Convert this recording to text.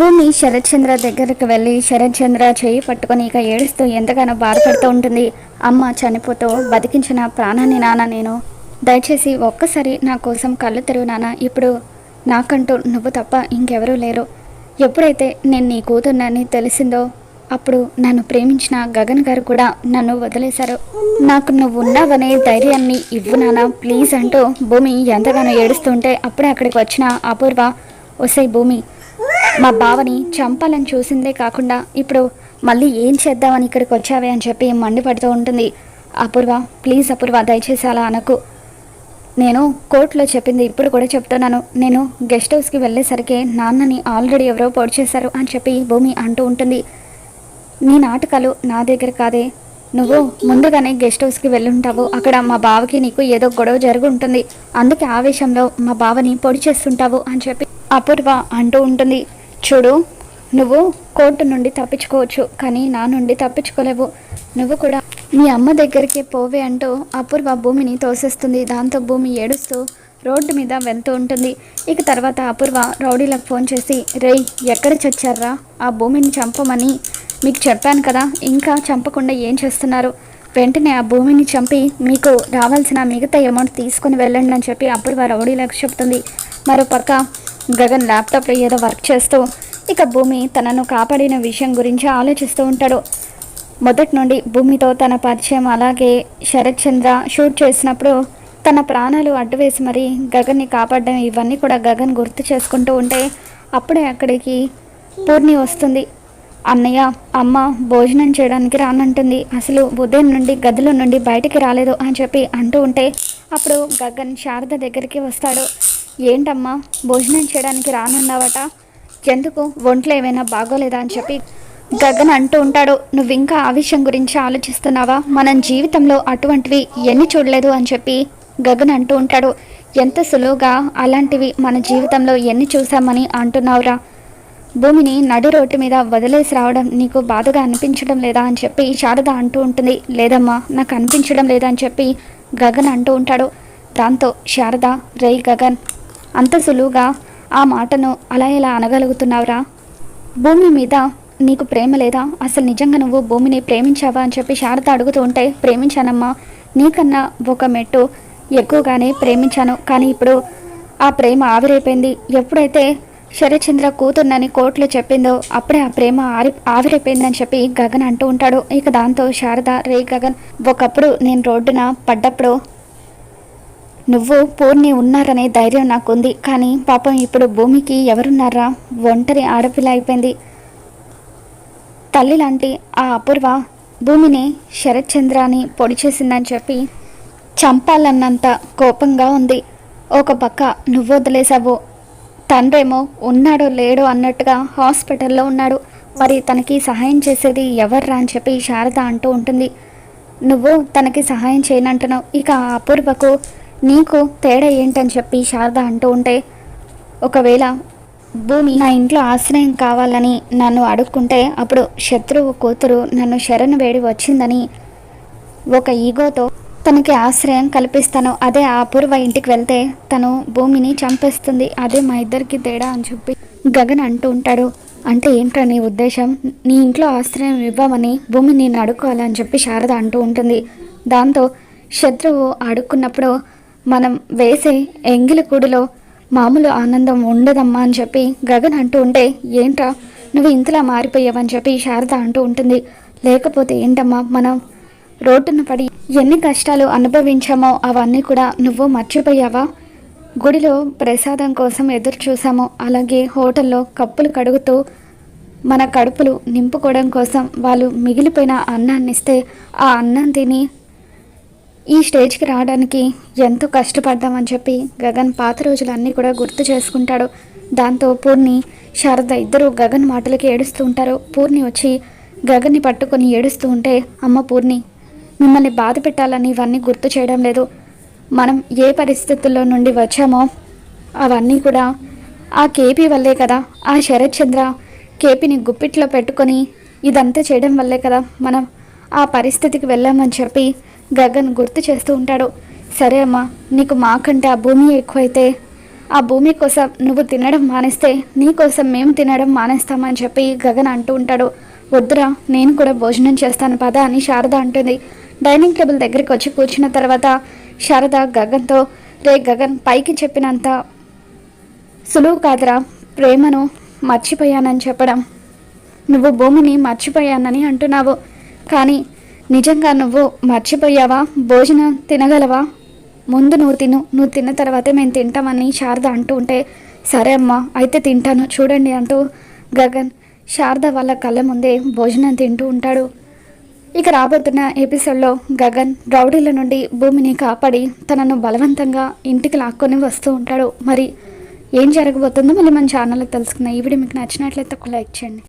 భూమి శరత్చంద్ర దగ్గరకు వెళ్ళి శరత్చంద్ర చేయి పట్టుకొని ఇక ఏడుస్తూ ఎంతగానో బాధపడుతూ ఉంటుంది. అమ్మ చనిపోతూ బతికించిన ప్రాణాన్ని నాన్న నేను దయచేసి ఒక్కసారి నా కోసం కళ్ళు తెరువు నాన్న. ఇప్పుడు నాకంటూ నువ్వు తప్ప ఇంకెవరూ లేరు. ఎప్పుడైతే నేను నీ కూతుర్నని తెలిసిందో అప్పుడు నన్ను ప్రేమించిన గగన్ గారు కూడా నన్ను వదిలేశారు. నాకు నువ్వు ఉన్నావనే ధైర్యాన్ని ఇవ్వు నానా ప్లీజ్ అంటూ భూమి ఎంతగానో ఏడుస్తుంటే అప్పుడే అక్కడికి వచ్చిన అపూర్వ ఒసై భూమి మా బావని చంపాలని చూసిందే కాకుండా ఇప్పుడు మళ్ళీ ఏం చేద్దామని ఇక్కడికి వచ్చావే అని చెప్పి మండిపడుతూ ఉంటుంది. అపూర్వ ప్లీజ్ అపూర్వ దయచేసి అలా అనకు. నేను కోర్టులో చెప్పింది ఇప్పుడు కూడా చెప్తున్నాను. నేను గెస్ట్ హౌస్కి వెళ్ళేసరికి నాన్నని ఆల్రెడీ ఎవరో పొడి చేశారు అని చెప్పి భూమి అంటూ ఉంటుంది. నీ నాటకాలు నా దగ్గర కాదే. నువ్వు ముందుగానే గెస్ట్ హౌస్కి వెళ్ళుంటావు. అక్కడ మా బావకి నీకు ఏదో గొడవ జరిగి ఉంటుంది. అందుకే ఆవేశంలో మా బావని పొడి చేస్తుంటావు అని చెప్పి అపూర్వ అంటూ ఉంటుంది. చూడు నువ్వు కోర్టు నుండి తప్పించుకోవచ్చు కానీ నా నుండి తప్పించుకోలేవు. నువ్వు కూడా మీ అమ్మ దగ్గరికి పోవే అంటూ అపూర్వ భూమిని తోసేస్తుంది. దాంతో భూమి ఏడుస్తూ రోడ్డు మీద వెళ్తూ ఉంటుంది. ఇక తర్వాత అపూర్వ రౌడీలకు ఫోన్ చేసి రేయ్ ఎక్కడ చచ్చారా? ఆ భూమిని చంపమని మీకు చెప్పాను కదా ఇంకా చంపకుండా ఏం చేస్తున్నారు? వెంటనే ఆ భూమిని చంపి మీకు రావాల్సిన మిగతా అమౌంట్ తీసుకుని వెళ్ళండి అని చెప్పి అపూర్వ రౌడీలకు చెప్తుంది. మరోపక్క గగన్ ల్యాప్టాప్లో ఏదో వర్క్ చేస్తూ ఇక భూమి తనను కాపాడిన విషయం గురించి ఆలోచిస్తూ ఉంటాడు. మొదటి నుండి భూమితో తన పరిచయం అలాగే శరత్ చంద్ర షూట్ చేసినప్పుడు తన ప్రాణాలు అడ్డువేసి మరి గగన్ని కాపాడడం ఇవన్నీ కూడా గగన్ గుర్తు చేసుకుంటూ ఉంటే అప్పుడే అక్కడికి పూర్ణి వస్తుంది. అన్నయ్య అమ్మ భోజనం చేయడానికి రానంటుంది. అసలు ఉదయం నుండి గదిలో నుండి బయటికి రాలేదు అని చెప్పి అంటూ ఉంటే అప్పుడు గగన్ శారద దగ్గరికి వస్తాడు. ఏంటమ్మా? భోజనం చేయడానికి రానున్నావట? ఎందుకు? ఒంట్లో ఏమైనా బాగోలేదా అని చెప్పి గగన్ అంటూ ఉంటాడు. నువ్వు ఇంకా ఆ విషయం గురించి ఆలోచిస్తున్నావా? మనం జీవితంలో అటువంటివి ఎన్ని చూడలేదు అని చెప్పి గగన్ అంటూ ఉంటాడు. ఎంత సులువుగా అలాంటివి మన జీవితంలో ఎన్ని చూసామని అంటున్నావురా? భూమిని నడి రోడ్డు మీద వదిలేసి రావడం నీకు బాధగా అనిపించడం లేదా అని చెప్పి శారద అంటూ ఉంటుంది. లేదమ్మా నాకు అనిపించడం లేదా అని చెప్పి గగన్ అంటూ ఉంటాడు. దాంతో శారద రే గగన్ అంత సులువుగా ఆ మాటను అలా ఎలా అనగలుగుతున్నావురా? భూమి మీద నీకు ప్రేమ లేదా? అసలు నిజంగా నువ్వు భూమిని ప్రేమించావా అని చెప్పి శారద అడుగుతూ ఉంటే ప్రేమించానమ్మా నీకన్నా ఒక మెట్టు ఎక్కువగానే ప్రేమించాను. కానీ ఇప్పుడు ఆ ప్రేమ ఆవిరైపోయింది. ఎప్పుడైతే శరచంద్ర కూతుర్నని కోర్టులో చెప్పిందో అప్పుడే ఆ ప్రేమ ఆరి ఆవిరైపోయిందని చెప్పి గగన్ అంటూ ఉంటాడు. ఇక దాంతో శారద రే గగన్ ఒకప్పుడు నేను రోడ్డున పడ్డప్పుడు నువ్వు పూర్ణి ఉన్నారనే ధైర్యం నాకుంది కానీ పాపం ఇప్పుడు భూమికి ఎవరున్నారా? ఒంటరి ఆడపిల్ల అయిపోయింది. తల్లి లాంటి ఆ అపూర్వ భూమిని శరత్చంద్రాని పొడి చేసిందని చెప్పి చంపాలన్నంత కోపంగా ఉంది. ఒక పక్క నువ్వు వదిలేసావు తండ్రేమో ఉన్నాడో లేడో అన్నట్టుగా హాస్పిటల్లో ఉన్నాడు. మరి తనకి సహాయం చేసేది ఎవర్రా అని చెప్పి శారద అంటూ ఉంటుంది. నువ్వు తనకి సహాయం చేయనంటున్నావు. ఇక ఆ అపూర్వకు నీకు తేడా ఏంటని చెప్పి శారద అంటూ ఉంటే ఒకవేళ భూమి నా ఇంట్లో ఆశ్రయం కావాలని నన్ను అడుక్కుంటే అప్పుడు శత్రువు కూతురు నన్ను శరణు వేడి వచ్చిందని ఒక ఈగోతో తనకి ఆశ్రయం కల్పిస్తాను. అదే ఆ అపూర్వ ఇంటికి వెళ్తే తను భూమిని చంపేస్తుంది. అదే మా ఇద్దరికి తేడా అని చెప్పి గగన్ అంటూ ఉంటాడు. అంటే ఏంట్రా నీ ఉద్దేశం? నీ ఇంట్లో ఆశ్రయం ఇవ్వమని భూమిని నేను అడుక్కోవాలని చెప్పి శారద అంటూ ఉంటుంది. దాంతో శత్రువు అడుక్కున్నప్పుడు మనం వేసే ఎంగిలి కూడులో మామూలు ఆనందం ఉండదమ్మా అని చెప్పి గగన్ అంటూ ఉంటే ఏంట్రా? నువ్వు ఇంతలా మారిపోయావని చెప్పి శారద అంటూ ఉంటుంది. లేకపోతే ఏంటమ్మా? మనం రోడ్డున పడి ఎన్ని కష్టాలు అనుభవించామో అవన్నీ కూడా నువ్వు మర్చిపోయావా? గుడిలో ప్రసాదం కోసం ఎదురు చూసాము అలాగే హోటల్లో కప్పులు కడుగుతూ మన కడుపులు నింపుకోవడం కోసం వాళ్ళు మిగిలిపోయిన అన్నాన్ని ఇస్తే ఆ అన్నం తిని ఈ స్టేజ్కి రావడానికి ఎంతో కష్టపడ్డామని చెప్పి గగన్ పాత రోజులన్నీ కూడా గుర్తు చేసుకుంటాడు. దాంతో పూర్ణి శారద ఇద్దరు గగన్ మాటలకి ఏడుస్తూ ఉంటారు. పూర్ణి వచ్చి గగన్ని పట్టుకొని ఏడుస్తూ ఉంటే అమ్మ పూర్ణి మిమ్మల్ని బాధ పెట్టాలని ఇవన్నీ గుర్తు చేయడం లేదు. మనం ఏ పరిస్థితుల్లో నుండి వచ్చామో అవన్నీ కూడా ఆ కేపీ వల్లే కదా. ఆ శరత్ చంద్ర కేపీని గుప్పిట్లో పెట్టుకొని ఇదంతా చేయడం వల్లే కదా మనం ఆ పరిస్థితికి వెళ్ళామని చెప్పి గగన్ గుర్తు చేస్తూ ఉంటాడు. సరే అమ్మా నీకు మాకంటే ఆ భూమి ఎక్కువైతే ఆ భూమి కోసం నువ్వు తినడం మానేస్తే నీ కోసం మేము తినడం మానేస్తామని చెప్పి గగన్ అంటూ ఉంటాడు. వద్దురా నేను కూడా భోజనం చేస్తాను పద అని శారద అంటుంది. డైనింగ్ టేబుల్ దగ్గరికి వచ్చి కూర్చున్న తర్వాత శారద గగన్తో రే గగన్ పైకి చెప్పినంత సులువు కాదురా ప్రేమను మర్చిపోయానని చెప్పడం. నువ్వు భూమిని మర్చిపోయానని అంటున్నావు. కానీ నిజంగా నువ్వు మర్చిపోయావా? భోజనం తినగలవా? ముందు నువ్వు తిను నువ్వు తిన్న తర్వాతే మేము తింటామని శారద అంటూ ఉంటే సరే అమ్మా అయితే తింటాను చూడండి అంటూ గగన్ శారద వాళ్ళ కళ్ళ ముందే భోజనం తింటూ ఉంటాడు. ఇక రాబోతున్న ఎపిసోడ్లో గగన్ రౌడీల నుండి భూమిని కాపాడి తనను బలవంతంగా ఇంటికి లాక్కొని వస్తూ ఉంటాడు. మరి ఏం జరగబోతుందో మళ్ళీ మన ఛానల్లో తెలుసుకుందాం. ఈ వీడియో మీకు నచ్చినట్లయితే ఒక లైక్ చేయండి.